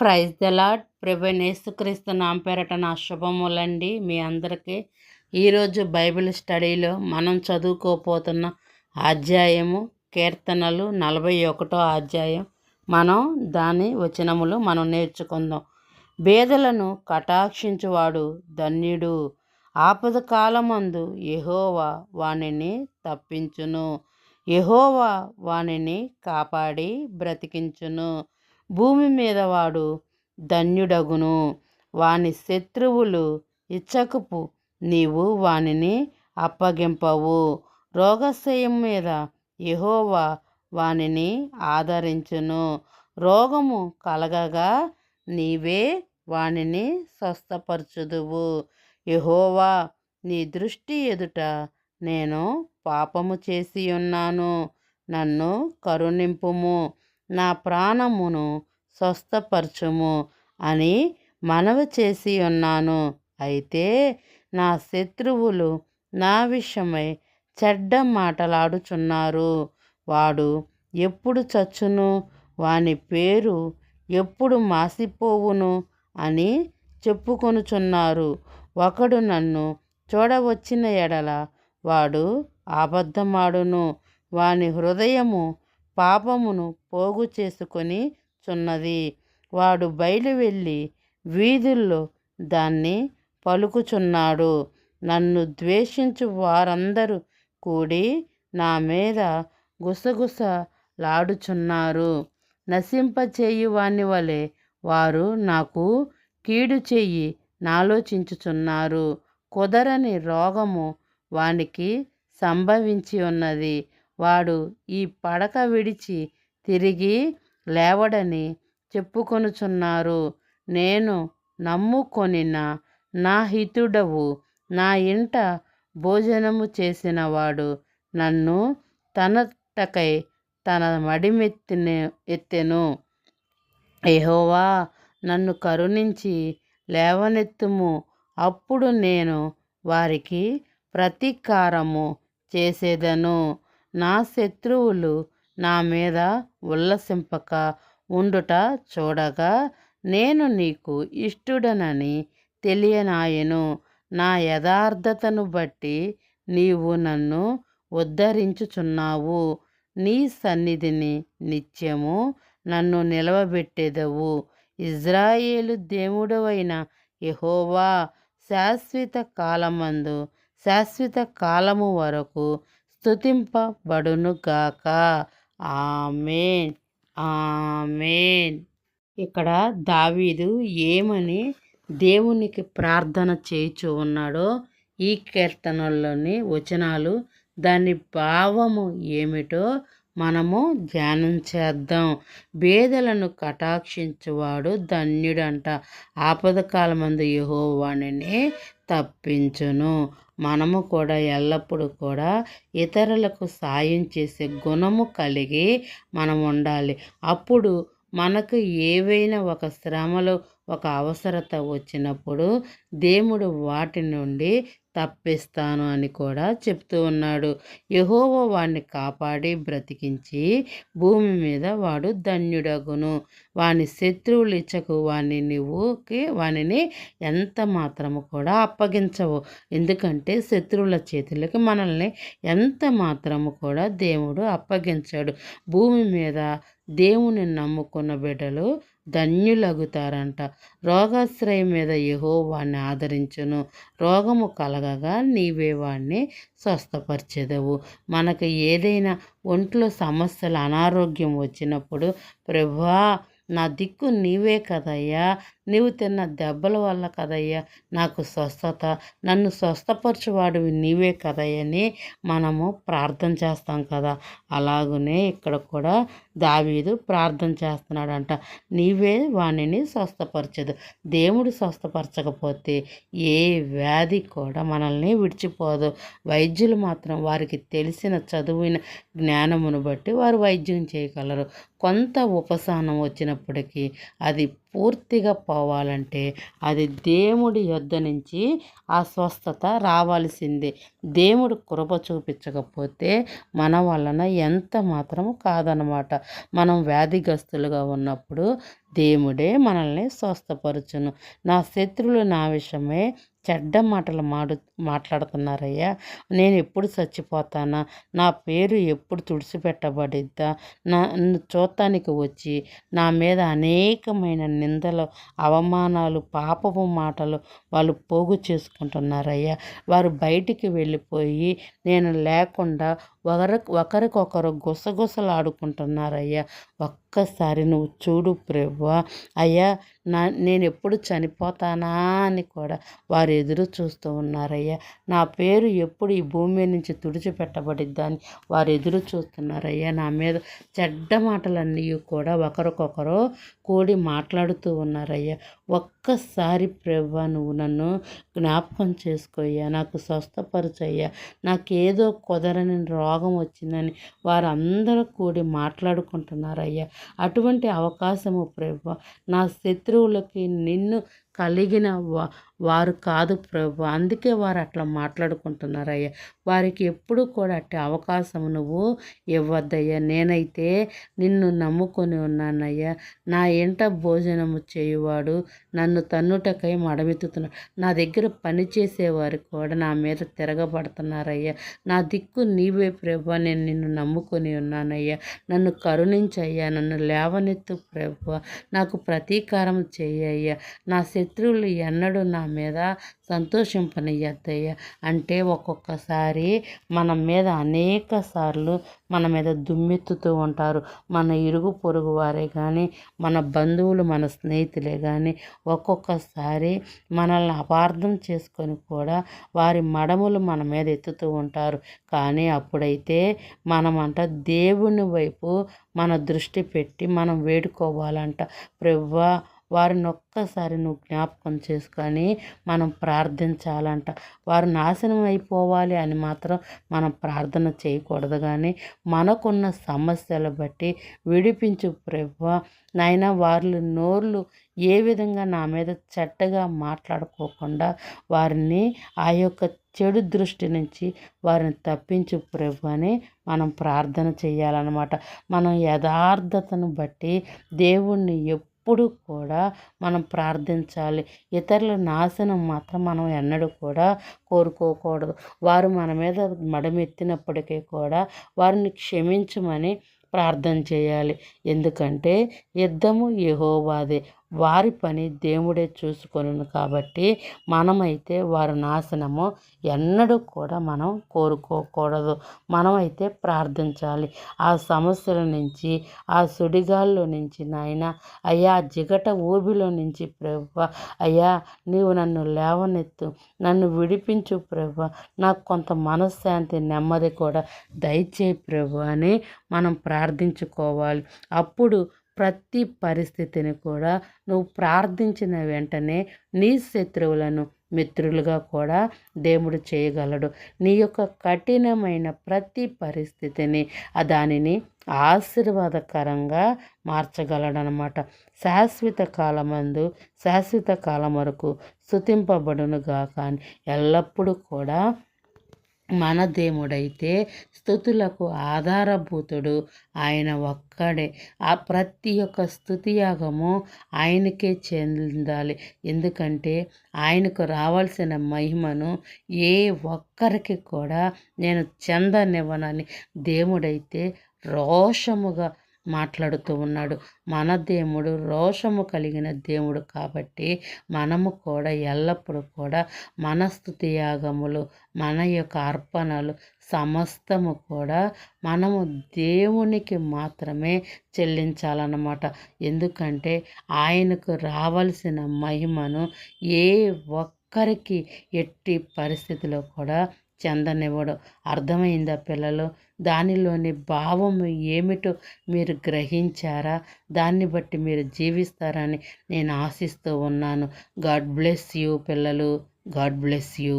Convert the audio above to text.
Praise the Lord ప్రభనేసుక్రీస్తు నాంపేరట నా శుభములండి మీ అందరికీ. ఈరోజు బైబిల్ స్టడీలో మనం చదువుకోపోతున్న అధ్యాయము కీర్తనలు నలభై ఒకటో అధ్యాయం. మనం దాని వచనములు మనం నేర్చుకుందాం. బేదలను కటాక్షించువాడు ధన్యుడు. ఆపద కాలమందు యహోవా వానిని తప్పించును. యహోవా వానిని కాపాడి బ్రతికించును. భూమి మీద వాడు ధన్యుడగును. వాని శత్రువులు ఇచ్చకపు. నీవు వానిని అప్పగింపవు. రోగశయం మీద యహోవా వానిని ఆదరించును. రోగము కలగగా నీవే వానిని స్వస్థపరచుదువు. యహోవా నీ దృష్టి ఎదుట నేను పాపము చేసి ఉన్నాను నన్ను కరుణింపుము. నా ప్రాణమును స్వస్థపరచుము అని మనవి చేసి ఉన్నాను. అయితే నా శత్రువులు నా విషయమై చెడ్డ మాటలాడుచున్నారు. వాడు ఎప్పుడు చచ్చును? వాని పేరు ఎప్పుడు మాసిపోవును? అని చెప్పుకొనుచున్నారు. ఒకడు నన్ను చూడవచ్చిన ఎడల వాడు అబద్ధమాడును. వాని హృదయము పాపమును పోగు చేసుకొని చున్నది. వాడు బయలు వెళ్ళి వీధుల్లో దాన్ని పలుకుచున్నాడు. నన్ను ద్వేషించు వారందరూ కూడి నా మీద గుసగుసలాడుచున్నారు. నశింపచేయు వాని వలె వారు నాకు కీడు చెయ్యి నాలోచించుచున్నారు. కుదరని రోగము వానికి సంభవించి ఉన్నది వాడు ఈ పడక విడిచి తిరిగి లేవడని చెప్పుకొనుచున్నారు. నేను నమ్ముకొనిన నా హితుడవు నా ఇంట భోజనము చేసినవాడు నన్ను తనటకై తన మడిమెత్తిన ఎత్తెను. ఎహోవా నన్ను కరుణించి లేవనెత్తుము. అప్పుడు నేను వారికి ప్రతీకారము చేసేదను. నా శత్రువులు నా మీద ఉల్లసింపక ఉండుట చూడగా నేను నీకు ఇష్టుడనని తెలియనాయను. నా యథార్థతను బట్టి నీవు నన్ను ఉద్ధరించుచున్నావు. నీ సన్నిధిని నిత్యము నన్ను నిలవబెట్టేదవు. ఇజ్రాయేలు దేవుడవైన యహోవా శాశ్వత కాలమందు శాశ్వత కాలము వరకు స్థుతింపబడునుగాక. ఆమెన్. ఆమెన్. ఇక్కడ దావీదు ఏమని దేవునికి ప్రార్థన చేయుచు ఉన్నాడో ఈ కీర్తనల్లోని వచనాలు దాని భావము ఏమిటో మనము ధ్యానం చేద్దాం. బేదలను కటాక్షించువాడు ధన్యుడంట. ఆపద కాలమందు యహోవాణిని తప్పించును. మనము కూడా ఎల్లప్పుడూ కూడా ఇతరులకు సాయం చేసే గుణము కలిగి మనం ఉండాలి అప్పుడు మనకు ఏవైనా ఒక శ్రమలు ఒక అవసరత వచ్చినప్పుడు దేవుడు వాటి నుండి తప్పిస్తాను అని కూడా చెప్తూ ఉన్నాడు. యహోవో వాడిని కాపాడి బ్రతికించి భూమి మీద వాడు ధన్యుడగును. వాని శత్రువులు ఇచ్చకు వాని నువ్వుకి వానిని ఎంత మాత్రము కూడా అప్పగించవు. ఎందుకంటే శత్రువుల చేతులకి మనల్ని ఎంత మాత్రము కూడా దేవుడు అప్పగించాడు. భూమి మీద దేవుని నమ్ముకున్న బిడ్డలు ధన్యులగుతారంట. రోగాశ్రయం మీద యహో వాడిని ఆదరించును. రోగము కలగగా నీవే వాడిని స్వస్థపరిచేదవు. మనకు ఏదైనా ఒంట్లో సమస్యలు అనారోగ్యం వచ్చినప్పుడు ప్రభా నా దిక్కు నీవే కదయ్యా. నీవు తిన్న దెబ్బల వల్ల కదయ్యా నాకు స్వస్థత. నన్ను స్వస్థపరచువాడివి నీవే కదయ్యని మనము ప్రార్థన చేస్తాం కదా. అలాగనే ఇక్కడ కూడా దావీదు ప్రార్థన చేస్తున్నాడంట. నీవే వాణిని స్వస్థపరచదు. దేవుడు స్వస్థపరచకపోతే ఏ వ్యాధి కూడా మనల్ని విడిచిపోదు. వైద్యులు మాత్రం వారికి తెలిసిన చదువున జ్ఞానమును బట్టి వారు వైద్యం చేయగలరు. కొంత ఉపశమనం వచ్చినప్పటికీ అది పూర్తిగా పోవాలంటే అది దేవుడి యొద్ద నుంచి ఆ స్వస్థత రావాల్సిందే. దేవుడు కృప చూపించకపోతే మన వలన ఎంత మాత్రం కాదనమాట. మనం వ్యాధిగ్రస్తులుగా ఉన్నప్పుడు దేవుడే మనల్ని స్వస్థపరచును. నా శత్రువులు నా విషయమే చెడ్డ మాటలు మాడు మాట్లాడుతున్నారయ్యా. నేను ఎప్పుడు చచ్చిపోతానా? నా పేరు ఎప్పుడు తుడిచిపెట్టబడిద్దా? నన్ను చూడటానికి వచ్చి నా మీద అనేకమైన నిందలు అవమానాలు పాపపు మాటలు వాళ్ళు పోగు చేసుకుంటున్నారయ్యా. వారు బయటికి వెళ్ళిపోయి నేను లేకుండా ఒకరి ఒకరికొకరు గుసగుసలాడుకుంటున్నారయ్యా. ఒక్కసారి నువ్వు చూడు ప్రభు. అయ్యా నా నేను ఎప్పుడు చనిపోతానా అని కూడా వారు ఎదురు చూస్తూ ఉన్నారయ్యా. నా పేరు ఎప్పుడు ఈ భూమి నుంచి తుడిచిపెట్టబడిద్దని వారు ఎదురు చూస్తున్నారయ్యా. నా మీద చెడ్డ మాటలన్నీ కూడా ఒకరికొకరు కూడి మాట్లాడుతూ ఉన్నారయ్యా. ఒక్కసారి ప్రభా నువ్వు నన్ను జ్ఞాపకం చేసుకోయ్యా. నాకు స్వస్థపరచయ్యా. నాకేదో కుదరని రోగం వచ్చిందని వారందరూ కూడి మాట్లాడుకుంటున్నారయ్యా. అటువంటి అవకాశము ప్రభు నా శత్రువులకి నిన్ను కలిగిన వా వారు కాదు ప్రభు. అందుకే వారు అట్లా మాట్లాడుకుంటున్నారయ్యా. వారికి ఎప్పుడు కూడా అట్టి అవకాశం నువ్వు ఇవ్వద్దయ్యా. నేనైతే నిన్ను నమ్ముకొని ఉన్నానయ్యా. నా ఇంట భోజనము చేయువాడు నన్ను తన్నుటకై మడమెత్తుతున్నాడు నా దగ్గర పని చేసేవారు కూడా నా మీద తిరగబడుతున్నారయ్యా. నా దిక్కు నీవే ప్రభు. నేను నిన్ను నమ్ముకొని ఉన్నానయ్యా. నన్ను కరుణించయ్యా. నన్ను లేవనెత్తు ప్రభు. నాకు ప్రతీకారం చేయ్యా నా శత్రువులు ఎన్నడూ నా మీద సంతోషింపనియ్యద్దయ్యా అంటే ఒక్కొక్కసారి మన మీద అనేక సార్లు మన మీద దుమ్మెత్తుతూ ఉంటారు. మన ఇరుగు పొరుగు వారే కానీ మన బంధువులు మన స్నేహితులే కానీ ఒక్కొక్కసారి మనల్ని అపార్థం చేసుకొని కూడా వారి మడములు మన మీద ఎత్తుతూ ఉంటారు. కానీ అప్పుడైతే మనమంట దేవుని వైపు మన దృష్టి పెట్టి మనం వేడుకోవాలంట. ప్రవ్వా వారిని ఒక్కసారి నువ్వు జ్ఞాపకం చేసుకొని మనం ప్రార్థించాలంట. వారు నాశనం అయిపోవాలి అని మాత్రం మనం ప్రార్థన చేయకూడదు కానీ మనకున్న సమస్యలు బట్టి విడిపించు ప్రభు. నాయన వారి నోర్లు ఏ విధంగా నా మీద చెడ్డగా మాట్లాడుకోకుండా వారిని ఆ యొక్క చెడు దృష్టి నుంచి వారిని తప్పించు ప్రభు అని మనం ప్రార్థన చేయాలన్నమాట. మనం యథార్థతను బట్టి దేవుణ్ణి ఎప్పుడు కూడా మనం ప్రార్థించాలి. ఇతరుల నాశనం మాత్రం మనం ఎన్నడూ కూడా కోరుకోకూడదు. వారు మన మీద మడమెత్తినప్పటికీ కూడా వారిని క్షమించమని ప్రార్థన చేయాలి. ఎందుకంటే యుద్ధము యహోవాదే. వారి పని దేవుడే చూసుకొను కాబట్టి మనమైతే వారి నాశనము ఎన్నడూ కూడా మనం కోరుకోకూడదు. మనమైతే ప్రార్థించాలి. ఆ సమస్యల నుంచి ఆ సుడిగాల్లో నుంచి నాయన అయ్యా జిగట ఊబిలో నుంచి ప్రభు అయ్యా నీవు నన్ను లేవనెత్తు నన్ను విడిపించు ప్రభు నాకు కొంత మనశ్శాంతి నెమ్మది కూడా దయచేయి ప్రభు అని మనం ప్రార్థించుకోవాలి. అప్పుడు ప్రతి పరిస్థితిని కూడా నువ్వు ప్రార్థించిన వెంటనే నీ శత్రువులను మిత్రులుగా కూడా దేవుడు చేయగలడు. నీ యొక్క కఠినమైన ప్రతి పరిస్థితిని దానిని ఆశీర్వాదకరంగా మార్చగలడనమాట శాశ్వత కాలమందు శాశ్వత కాలం వరకు స్థుతింపబడునుగా కానీ ఎల్లప్పుడూ కూడా మన దేవుడైతే స్థుతులకు ఆధారభూతుడు ఆయన ఒక్కడే. ఆ ప్రతి ఒక్క స్థుతి యాగము ఆయనకే చెందాలి. ఎందుకంటే ఆయనకు రావాల్సిన మహిమను ఏ ఒక్కరికి కూడా నేను చెందనివ్వనని. దేవుడైతే రోషముగా మాట్లాడుతూ ఉన్నాడు. మన దేవుడు రోషము కలిగిన దేవుడు కాబట్టి మనము కూడా ఎల్లప్పుడూ కూడా మన స్థుతియాగములు మన యొక్క అర్పణలు సమస్తము కూడా మనము దేవునికి మాత్రమే చెల్లించాలన్నమాట. ఎందుకంటే ఆయనకు రావలసిన మహిమను ఏ ఒక్కరికి ఎట్టి పరిస్థితిలో కూడా చెందనివ్వడు. అర్థమైందా పిల్లలు? దానిలోని భావం ఏమిటో మీరు గ్రహించారా? దాన్ని బట్టి మీరు జీవిస్తారని నేను ఆశిస్తూ ఉన్నాను. గాడ్ బ్లెస్ యూ పిల్లలు. God bless you.